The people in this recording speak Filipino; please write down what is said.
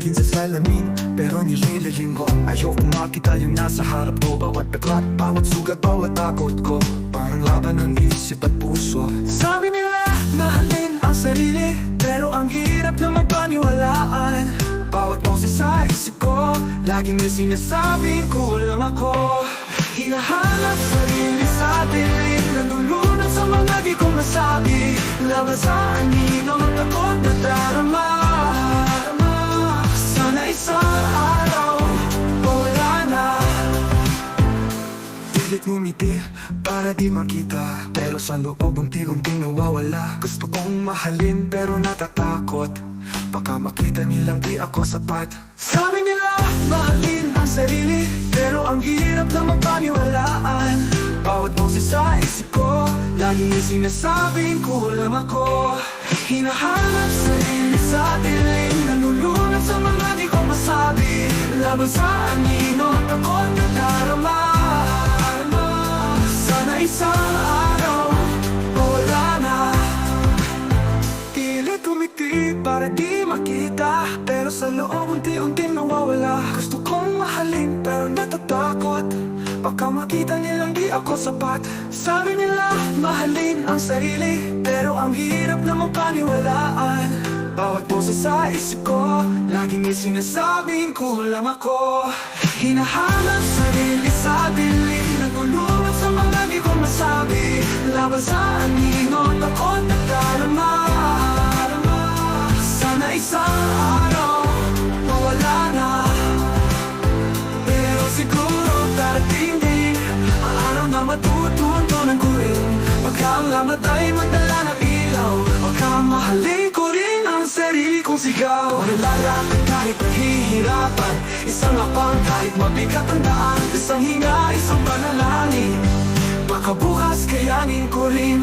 tumingin sa salamin Pero nililihim ko Ayoko makita yung nasa harap ko. Bawat peklat, bawat sugat, bawat takot ko. Parang laban ng isip at puso. Sabi nila, mahalin ang sarili Pero ang hirap na magpaniwalaan. Bawat boses sa isip ko Laging may sinasabing kulang ako. Hinahanap sarili sa dilim Nalulunod sa mga di ko masabi. Laban sa anino at takot na darama Pilit ngumiti para di makita. Pero sa loob unti-unting nawawala. Gusto kong mahalin pero natatakot. Baka makita nilang di ako sapat. Sabi nila mahalin ang sarili Pero ang hirap na magpaniwalaan. Bawat boses sa isip ko Laging may sinasabing kulang ako. Hinahanap sarili sa dilim Nanulunod sa mga di ko masabi. Laban sa anino Tumiti para di makita. Pero sa loob unti-unti nawawala. Gusto kong mahalin pero natatakot. Baka makita nilang di ako sapat. Sabi nila mahalin ang sarili Pero ang hirap na mapaniwalaan. Bawat boses sa isip ko Laging may sinasabing kulang ako. Hinahanap sarili sa dilim Nagulunod sa mga di ko masabi. Laban sa anino Takot na Pagka ang lamat ay magdala ng ilaw. Pagka mahalin ko rin ang sarili kong sigaw Malalakad kahit nahihirapan Isang apang kahit mabigat ang daan. Isang hinga, isang panalangin. Baka bukas kayanin ko rin